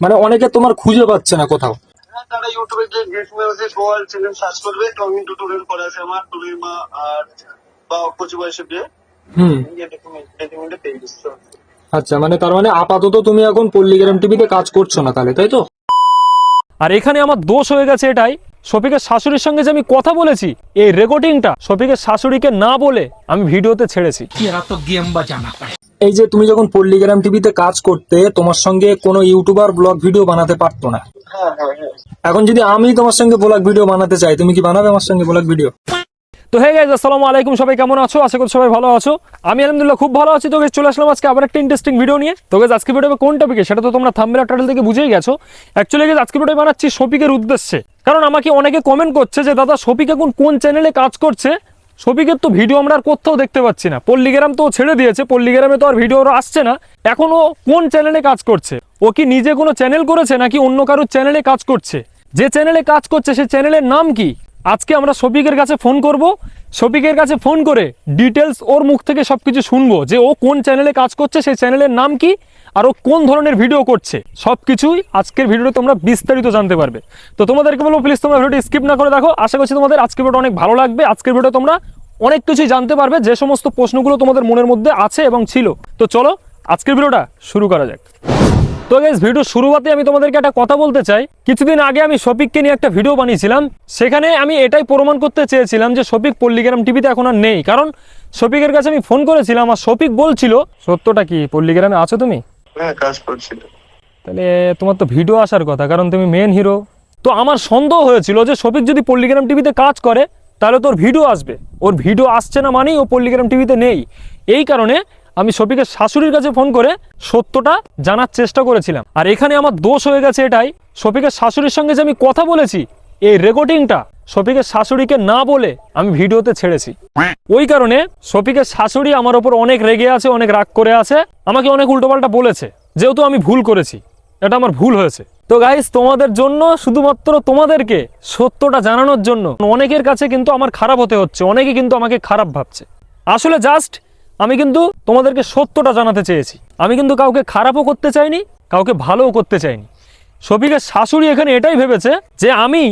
মানে অনেকে তোমার খুঁজে পাচ্ছে না কোথাও। হ্যাঁ, তারা ইউটিউবে গিয়ে গেট চ্যানেল সার্চ করবে। আছে আমার আর বা বয়সে হুম। আচ্ছা মানে তার মানে আপাতত তুমি এখন পল্লিগ্রাম টিভিতে কাজ করছ না তাহলে তাই তো? আর এখানে আমার দোষ হয়ে গেছে এটাই। শফিকের শাশুড়ির সঙ্গে যে আমি কথা বলেছি এই রেকর্ডিংটা শফিকের শাশুড়িকে না বলে আমি ভিডিওতে ছেড়েছি। তো গেম বা জানা এই যে তুমি যখন পল্লীগ্রাম টিভিতে কাজ করতে তোমার সঙ্গে কোনো ইউটিউবার ব্লগ ভিডিও বানাতে পারতো না। হ্যাঁ হ্যাঁ হ্যাঁ। এখন যদি আমি তোমার সঙ্গে ব্লগ ভিডিও বানাতে চাই তুমি কি বানাবে আমার সঙ্গে ব্লগ ভিডিও? তো হে গাইজ আসসালামু আলাইকুম সবাই কেমন আছো? আশা করি সবাই ভালো আছো। আমি আলহামদুলিল্লাহ খুব ভালো আছি। তো guys, চলে আসলাম আজকে আবার একটা ইন্টারেস্টিং ভিডিও নিয়ে। তো guys, আজকে ভিডিও কোন টপিকে সেটা তো তোমরা থাম্বেল টাইটেল থেকে বুঝেই গেছো। অ্যাকচুয়ালি guys, আজকে ভিডিও বানাচ্ছি শফিকের উদ্দেশ্যে। কারণ আমাকে অনেকে কমেন্ট করছে যে দাদা শফিক এখন কোন চ্যানেলে কাজ করছে? শফিকের তো ভিডিও আমরা আর কোথাও দেখতে পাচ্ছি না। পল্লীগ্রাম তো ছেড়ে দিয়েছে, পল্লীগ্রামে তো আর ভিডিও আসছে না। এখন ও কোন চ্যানেলে কাজ করছে? ও কি নিজে কোনো চ্যানেল করেছে নাকি অন্য কারোর চ্যানেলে কাজ করছে? যে চ্যানেলে কাজ করছে সে চ্যানেলের নাম কি? আজকে আমরা শফিকের কাছে ফোন করব। শফিকের কাছে ফোন করে ডিটেলস ওর মুখ থেকে সবকিছু শুনব যে ও কোন চ্যানেলে কাজ করছে সেই চ্যানেলের নাম কি, আর ও কোন ধরনের ভিডিও করছে। সব কিছুই আজকের ভিডিওতে তোমরা বিস্তারিত জানতে পারবে। তো তোমাদেরকে বলব প্লিজ তোমরা ভিডিওটি স্কিপ না করে দেখো। আশা করছি তোমাদের আজকের ভিডিওটা অনেক ভালো লাগবে। আজকের ভিডিও তোমরা অনেক কিছুই জানতে পারবে যে সমস্ত প্রশ্নগুলো তোমাদের মনের মধ্যে আছে এবং ছিল। তো চলো আজকের ভিডিওটা শুরু করা যাক। তো গাইজ ভিডিও শুরুতে আমি তোমাদেরকে একটা কথা বলতে চাই। কিছুদিন আগে আমি শফিককে নিয়ে একটা ভিডিও বানিয়েছিলাম। সেখানে আমি এটাই প্রমাণ করতে চেয়েছিলাম যে শফিক পল্লীগ্রাম টিভিতে এখন আর নেই। কারণ শফিকের কাছে আমি ফোন করেছিলাম আর শফিক বলছিল সত্যটা কি পল্লীগ্রামে আছো তুমি? হ্যাঁ কাজ করছিল তাহলে তোমার তো ভিডিও আসার কথা কারণ তুমি মেন হিরো তো আমার সন্দেহ হয়েছিল যে শফিক যদি পল্লীগ্রাম টিভিতে কাজ করে তাহলে তোর ভিডিও আসবে। ওর ভিডিও আসছে না মানেই ও পল্লীগ্রাম টিভিতে নেই। এই কারণে আমি শফিকের শাশুড়ির কাছে ফোন করে সত্যটা জানার চেষ্টা করেছিলাম। আর এখানে আমার দোষ হয়ে গেছে এটাই শফিকের শাশুড়ির সঙ্গে যে আমি কথা বলেছি, এই রেকর্ডিংটা শফিকের শাশুড়িকে না বলে আমি ভিডিওতে ছেড়েছি। ওই কারণে শফিকের শাশুড়ি আমার ওপর অনেক রেগে আছে, অনেক রাগ করে আছে, আমাকে অনেক উল্টোপাল্টা বলেছে, যেহেতু আমি ভুল করেছি। এটা আমার ভুল হয়েছে। তো গাইস তোমাদের জন্য শুধুমাত্র তোমাদেরকে সত্যটা জানানোর জন্য অনেকের কাছে কিন্তু আমার খারাপ হতে হচ্ছে, অনেকে কিন্তু আমাকে খারাপ ভাবছে। আসলে জাস্ট আমি কিন্তু তোমাদেরকে সত্যটা জানাতে চেয়েছি। আমি কিন্তু কাউকে খারাপও করতে চাইনি, কাউকে ভালোও করতে চাইনি। শফিকের শাশুড়ি এখানে এটাই ভেবেছে যে আমি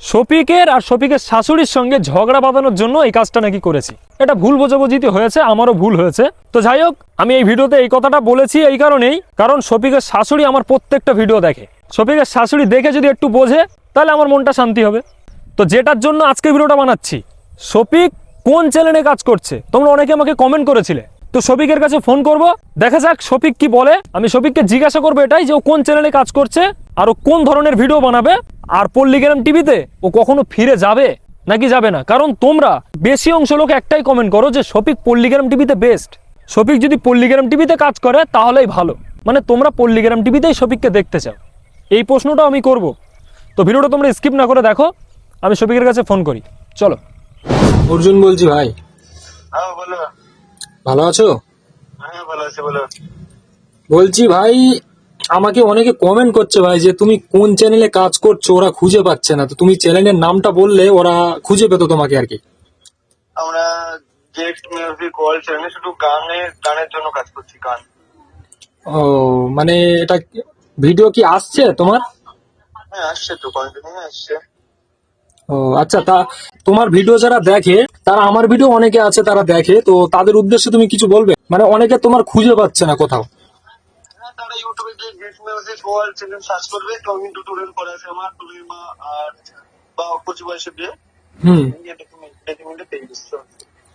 শফিকের আর শফিকের শাশুড়ির সঙ্গে ঝগড়া বাঁধানোর জন্য এই কাজটা নাকি করেছি। এটা ভুল বোঝাবুঝিতে হয়েছে, আমারও ভুল হয়েছে। তো যাই হোক, আমি এই ভিডিওতে এই কথাটা বলেছি এই কারণেই, কারণ শফিকের শাশুড়ি আমার প্রত্যেকটা ভিডিও দেখে। শফিকের শাশুড়ি দেখে যদি একটু বোঝে, তাহলে আমার মনটা শান্তি হবে। তো যেটার জন্য আজকে ভিডিওটা বানাচ্ছি, শফিক কোন চ্যানেলে কাজ করছে? তোমরা অনেকে আমাকে কমেন্ট করেছিলে। তো শফিকের কাছে ফোন করব, দেখা যাক শফিক কি বলে। আমি শফিককে জিজ্ঞাসা করব এটাই যে ও কোন চ্যানেলে কাজ করছে আর ও কোন ধরনের ভিডিও বানাবে। আর পল্লীগ্রাম টিভিতে ও কখনো ফিরে যাবে নাকি যাবে না? কারণ তোমরা বেশি অংশ লোক একটাই কমেন্ট করো যে শফিক পল্লীগ্রাম টিভিতে বেস্ট শফিক যদি পল্লীগ্রাম টিভিতে কাজ করে, তাহলেই ভালো। মানে তোমরা পল্লীগ্রাম টিভিতেই শফিককে দেখতে চাও। এই প্রশ্নটাও আমি করব। তো ভিডিওটা তোমরা স্কিপ না করে দেখো আমি শফিকের কাছে ফোন করি। চলো। অর্জুন বলছি ভাই। হ্যাঁ বলো। ভালো আছো? হ্যাঁ ভালো আছে বলো। বলছি ভাই আমাকে অনেকে কমেন্ট করছে ভাই যে তুমি কোন চ্যানেলে কাজ করছ ওরা খুঁজে পাচ্ছে না। তো তুমি চ্যানেলের নামটা বললে ওরা খুঁজে পেতো তোমাকে আর কি। আমরা মিউজিক ওয়ার্ল্ড চ্যানেলে শুধু গানের গানের জন্য কাজ করছি গান। ও মানে এটা ভিডিও কি আসছে তোমার? হ্যাঁ আসছে তো কন্টিনিউ আসছে। ও আচ্ছা তা তোমার ভিডিও যারা দেখে তারা আমার ভিডিও অনেকে আছে তারা দেখে তো তাদের উদ্দেশ্যে তুমি কিছু বলবে? মানে অনেকে তোমার খুঁজে পাচ্ছে না কোথাও। হ্যাঁ তারা ইউটিউবে গিয়ে get music world channel search করবে টমিং টিউটোরিয়াল করা আছে আমার তুমি মা আর বা কচি বয়সে বিয়ে। হুম। ডকুমেন্টে পেয়ে দিচ্ছ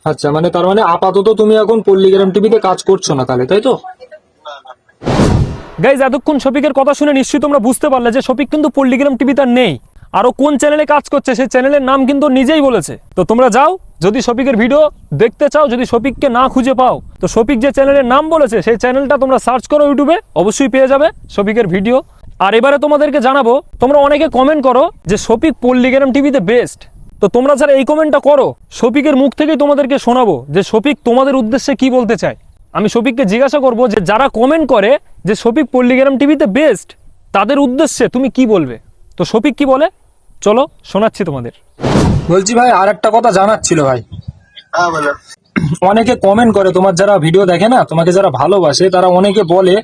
আচ্ছা মানে তার মানে আপাতত তুমি এখন পল্লীগ্রাম টিভিতে কাজ করছ না তাহলে তাই তো? না না। গাইজ এতক্ষণ শফিকের কথা শুনে নিশ্চয়ই তোমরা বুঝতে পারলে যে শফিক কিন্তু পল্লীগ্রাম টিভিতে নেই। আরও কোন চ্যানেলে কাজ করছে সেই চ্যানেলের নাম কিন্তু নিজেই বলেছে। তো তোমরা যাও, যদি শফিকের ভিডিও দেখতে চাও, যদি শফিককে না খুঁজে পাও, তো শফিক যে চ্যানেলের নাম বলেছে, সেই চ্যানেলটা তোমরা সার্চ করো ইউটিউবে অবশ্যই পেয়ে যাবে শফিকের ভিডিও আর এবারে তোমাদেরকে জানাব, তোমরা অনেকে কমেন্ট করো যে শফিক পল্লীগ্রাম টিভিতে বেস্ট তো তোমরা যারা এই কমেন্টটা করো, শফিকের মুখ থেকেই তোমাদেরকে শোনাবো যে শফিক তোমাদের উদ্দেশ্যে কি বলতে চায়। আমি শফিককে জিজ্ঞাসা করব যে যারা কমেন্ট করে যে শফিক পল্লীগ্রাম টিভিতে বেস্ট তাদের উদ্দেশ্যে তুমি কি বলবে? তো শফিক কি বলে? চলো শোনাচ্ছি তোমাদের। বলছি ভাই আর একটা কথা জানার ছিল ভাই। হ্যাঁ অনেকে কমেন্ট করে তোমার যারা ভিডিও দেখে না তোমাকে যারা ভালোবাসে তারা অনেকে বলে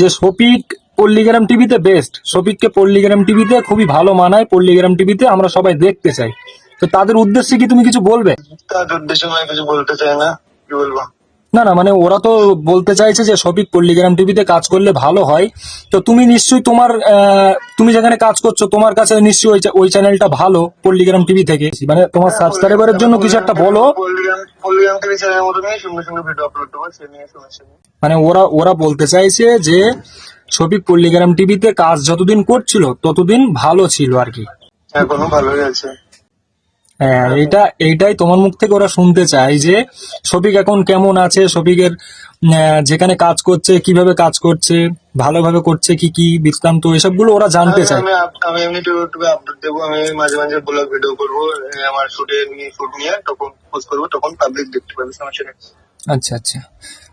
যে শফিক পল্লিগ্রাম টিভিতে বেস্ট শফিককে পল্লিগ্রাম টিভিতে খুবই ভালো মানায় পল্লিগ্রাম টিভিতে আমরা সবাই দেখতে চাই। তো তাদের উদ্দেশ্যে কি তুমি কিছু বলবে? তার উদ্দেশ্যে কিছু বলতে চাই না। কি বলব? না না মানে ওরা তো বলতে চাইছে যে শফিক পল্লিগ্রাম টিভিতে কাজ করলে ভালো হয়। তো তুমি নিশ্চয়ই তোমার তুমি যেখানে কাজ করছ তোমার কাছে নিশ্চয়ই ওই ওই চ্যানেলটা ভালো পল্লিগ্রাম টিভি থেকে। মানে তোমার সাবস্ক্রাইবারের জন্য কিছু একটা বলো। মানে ওরা ওরা বলতে চাইছে যে শফিক পল্লিগ্রাম টিভিতে কাজ যতদিন করছিল ততদিন ভালো ছিল আর কি। এখনও ভালোই আছে। হ্যাঁ এইটা এইটাই তোমার মুখ থেকে ওরা শুনতে চায় যে শফিক এখন কেমন আছে শফিকের যেখানে কাজ করছে কীভাবে কাজ করছে ভালোভাবে করছে কি কি বৃত্তান্ত এসবগুলো ওরা জানতে চায়। আমি এমনি ইউটিউবে আপলোড দেবো আমি মাঝে মাঝে ব্লগ ভিডিও করব আমার শুটে নিয়ে শুট নিয়ে তখন পোস্ট করব তখন পাবলিক দেখতে পাবে সমস্যা আচ্ছা আচ্ছা।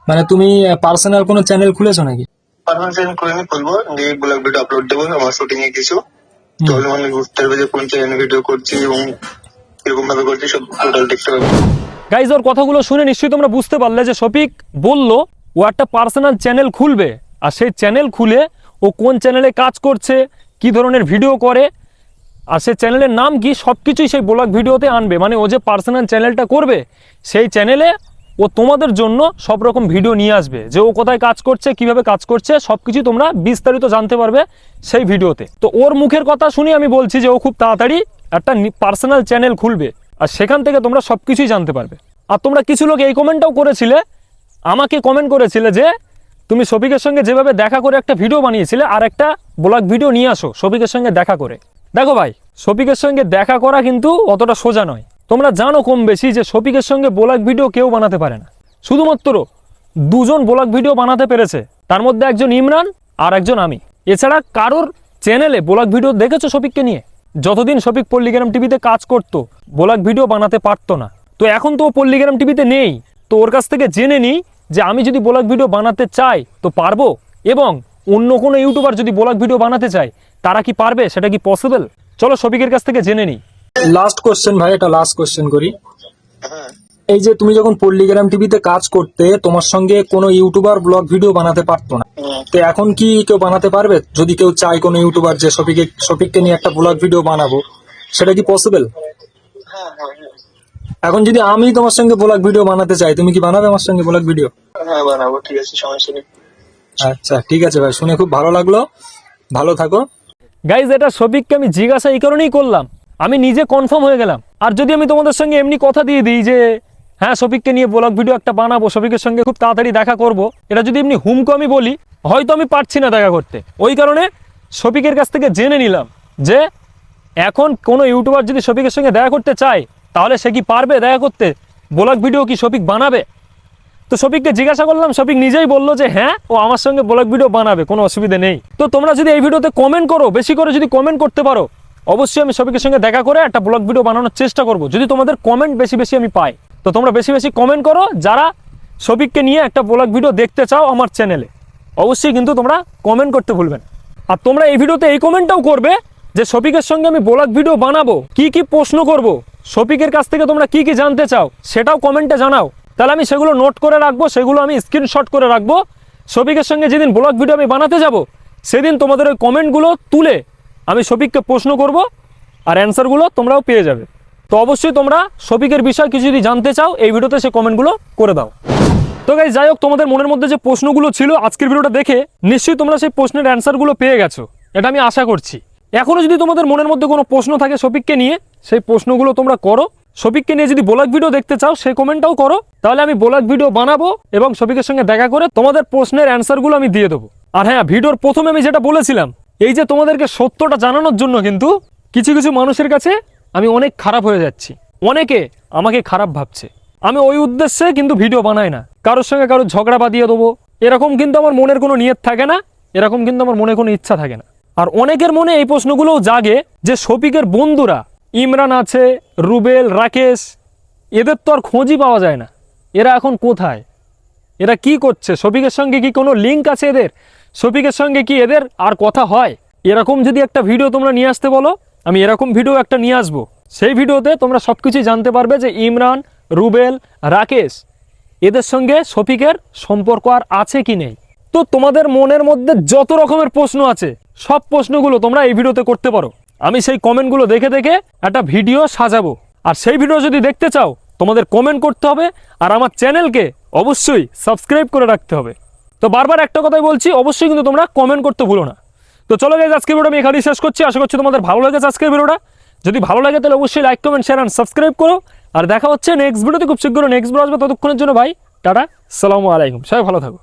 মানে তুমি পার্সোনাল কোনো চ্যানেল খুলেছো নাকি? পারফরমেন্স করে নিয়ে খুলবো দিয়ে ব্লগ ভিডিও আপলোড দেবো আমার শুটিং এ কিছু। তাহলে মানে বুঝতে পারবে যে কোন চ্যানেলে ভিডিও করছি এবং কীরকম ভাবে করছি সব টোটাল দেখতে পাবে। গাইজ ওর কথাগুলো শুনে নিশ্চয়ই তোমরা বুঝতে পারলে যে শফিক বলল, ও একটা পার্সোনাল চ্যানেল খুলবে। আর সেই চ্যানেল খুলে ও কোন চ্যানেলে কাজ করছে, কি ধরনের ভিডিও করে, আর সেই চ্যানেলের নাম কি সব কিছুই সেই ব্লগ ভিডিওতে আনবে। মানে ও যে পার্সোনাল চ্যানেলটা করবে, সেই চ্যানেলে ও তোমাদের জন্য সব রকম ভিডিও নিয়ে আসবে। যে ও কোথায় কাজ করছে, কীভাবে কাজ করছে সব কিছু তোমরা বিস্তারিত জানতে পারবে সেই ভিডিওতে তো ওর মুখের কথা শুনে আমি বলছি যে ও খুব তাড়াতাড়ি একটা পার্সোনাল চ্যানেল খুলবে আর সেখান থেকে তোমরা সব কিছুই জানতে পারবে। আর তোমরা কিছু লোক এই কমেন্টটাও করেছিলে, আমাকে কমেন্ট করেছিলে যে তুমি শফিকের সঙ্গে যেভাবে দেখা করে একটা ভিডিও বানিয়েছিলে আর একটা ব্লগ ভিডিও নিয়ে আসো, শফিকের সঙ্গে দেখা করে। দেখো ভাই, শফিকের সঙ্গে দেখা করা কিন্তু অতটা সোজা নয়। তোমরা জানো কম বেশি যে শফিকের সঙ্গে ব্লগ ভিডিও কেউ বানাতে পারে না। শুধুমাত্র দুজন ব্লগ ভিডিও বানাতে পেরেছে। তার মধ্যে একজন ইমরান আর একজন আমি। এছাড়া কারোর চ্যানেলে ব্লগ ভিডিও দেখেছ শফিককে নিয়ে? যতদিন শফিক পল্লিগ্রাম টিভিতে কাজ করতো ব্লগ ভিডিও বানাতে পারতো না। তো এখন তো ও পল্লিগ্রাম টিভিতে নেই। তো ওর কাছ থেকে জেনে নিই যে আমি যদি ব্লগ ভিডিও বানাতে চাই, তো পারব? এবং অন্য কোনো ইউটিউবার যদি ব্লগ ভিডিও বানাতে চায়, তারা কি পারবে? সেটা কি পসিবল চলো শফিকের কাছ থেকে জেনে নিই। লাস্ট কোশ্চেন ভাই এটা লাস্ট কোশ্চেন করি। হ্যাঁ। এই যে তুমি যখন পল্লিগ্রাম টিভিতে কাজ করতে তোমার সঙ্গে কোনো ইউটিউবার ব্লগ ভিডিও বানাতে পারতো না। তো এখন কি কেউ বানাতে পারবে? যদি কেউ চায় কোনো ইউটিউবার যে শফিকে শফিককে নিয়ে একটা ব্লগ ভিডিও বানাবো সেটা কি পসিবল হ্যাঁ হ্যাঁ হ্যাঁ। এখন যদি আমি তোমার সঙ্গে ব্লগ ভিডিও বানাতে চাই তুমি কি বানাবে আমার সঙ্গে ব্লগ ভিডিও হ্যাঁ বানাবো ঠিক আছে সমস্যা নেই আচ্ছা ঠিক আছে ভাই শুনে খুব ভালো লাগল। ভালো থাকো। গাইজ এটা শফিককে আমি জিজ্ঞাসা এই কারণেই করলাম। আমি নিজে কনফার্ম হয়ে গেলাম। আর যদি আমি তোমাদের সঙ্গে এমনি কথা দিয়ে দিই যে হ্যাঁ শফিককে নিয়ে ব্লগ ভিডিও একটা বানাবো, শফিকের সঙ্গে খুব তাড়াতাড়ি দেখা করব, এটা যদি এমনি হুমকো আমি বলি, হয়তো আমি পারছি না দেখা করতে। ওই কারণে শফিকের কাছ থেকে জেনে নিলাম যে, এখন কোনো ইউটিউবার যদি শফিকের সঙ্গে দেখা করতে চায়, তাহলে সে কি পারবে দেখা করতে? ব্লগ ভিডিও কি শফিক বানাবে? তো শফিককে জিজ্ঞাসা করলাম, শফিক নিজেই বলল যে হ্যাঁ ও আমার সঙ্গে ব্লগ ভিডিও বানাবে, কোনো অসুবিধা নেই। তো তোমরা যদি এই ভিডিওতে কমেন্ট করো, বেশি করে যদি কমেন্ট করতে পারো অবশ্যই আমি শফিকের সঙ্গে দেখা করে একটা ব্লগ ভিডিও বানানোর চেষ্টা করব। যদি তোমাদের কমেন্ট বেশি বেশি আমি পাই, তো তোমরা বেশি বেশি কমেন্ট করো। যারা শফিককে নিয়ে একটা ব্লগ ভিডিও দেখতে চাও আমার চ্যানেলে অবশ্যই কিন্তু তোমরা কমেন্ট করতে ভুলবেন না। আর তোমরা এই ভিডিওতে এই কমেন্টটাও করবে যে শফিকের সঙ্গে আমি ব্লগ ভিডিও বানাবো, কি কি প্রশ্ন করব শফিকের কাছ থেকে তোমরা কি কি জানতে চাও, সেটাও কমেন্টে জানাও। তাহলে আমি সেগুলো নোট করে রাখব, সেগুলো আমি স্ক্রিনশট করে রাখব। শফিকের সঙ্গে যেদিন ব্লগ ভিডিও আমি বানাতে যাব, সেদিন তোমাদের ওই কমেন্টগুলো তুলে আমি শফিককে প্রশ্ন করব আর অ্যান্সারগুলো তোমরাও পেয়ে যাবে। তো অবশ্যই তোমরা শফিকের বিষয় কিছু যদি জানতে চাও, এই ভিডিওতে সে কমেন্টগুলো করে দাও। তো গাই যাই হোক, তোমাদের মনের মধ্যে যে প্রশ্নগুলো ছিল আজকের ভিডিওটা দেখে নিশ্চয়ই তোমরা সেই প্রশ্নের অ্যান্সারগুলো পেয়ে গেছো। এটা আমি আশা করছি। এখনও যদি তোমাদের মনের মধ্যে কোনো প্রশ্ন থাকে শফিককে নিয়ে, সেই প্রশ্নগুলো তোমরা করো। শফিককে নিয়ে যদি ব্লগ ভিডিও দেখতে চাও সেই কমেন্টটাও করো। তাহলে আমি ব্লগ ভিডিও বানাবো এবং শফিকের সঙ্গে দেখা করে তোমাদের প্রশ্নের অ্যান্সারগুলো আমি দিয়ে দেবো। আর হ্যাঁ ভিডিওর প্রথমে আমি যেটা বলেছিলাম এই যে তোমাদেরকে সত্যটা জানানোর জন্য কিন্তু কিছু কিছু মানুষের কাছে আমি অনেক খারাপ হয়ে যাচ্ছি। অনেকে আমাকে খারাপ ভাবছে। আমি ওই উদ্দেশ্যে কিন্তু ভিডিও বানাই না। কারোর সঙ্গে কারোর ঝগড়া বাঁধিয়ে দেবো। এরকম কিন্তু আমার মনের কোনো নিয়ত থাকে না। এরকম কিন্তু আমার মনে কোনো ইচ্ছা থাকে না। আর অনেকের মনে এই প্রশ্নগুলোও জাগে যে শফিকের বন্ধুরা ইমরান আছে, রুবেল, রাকেশ, এদের তো আর খোঁজই পাওয়া যায় না। এরা এখন কোথায়? এরা কি করছে? শফিকের সঙ্গে কি কোনো লিঙ্ক আছে এদের? শফিকের সঙ্গে কি এদের আর কথা হয়? এরকম যদি একটা ভিডিও তোমরা নিয়ে আসতে বলো, আমি এরকম ভিডিও একটা নিয়ে আসব। সেই ভিডিওতে তোমরা সব কিছুই জানতে পারবে যে ইমরান, রুবেল, রাকেশ, এদের সঙ্গে শফিকের সম্পর্ক আর আছে কি নেই। তো তোমাদের মনের মধ্যে যত রকমের প্রশ্ন আছে, সব প্রশ্নগুলো তোমরা এই ভিডিওতে করতে পারো। আমি সেই কমেন্টগুলো দেখে দেখে একটা ভিডিও সাজাবো। আর সেই ভিডিও যদি দেখতে চাও, তোমাদের কমেন্ট করতে হবে, আর আমার চ্যানেলকে অবশ্যই সাবস্ক্রাইব করে রাখতে হবে। তো বারবার একটা কথাই বলছি, অবশ্যই কিন্তু তোমরা কমেন্ট করতে ভুলো না। তো চলো গেছে আজকের ভিডিও আমি এখানেই শেষ করছি। আশা করছি তোমাদের ভালো লেগেছে আজকের ভিডিওটা। যদি ভালো লাগে তাহলে অবশ্যই like comment share and subscribe করো। আর দেখা হচ্ছে নেক্সট ভিডিওতে, খুব শীঘ্র নেক্সট ভিডিও আসবে। ততক্ষণের জন্য ভাই, টাটা, সালামু আলাইকুম। সবাই ভালো থাকো।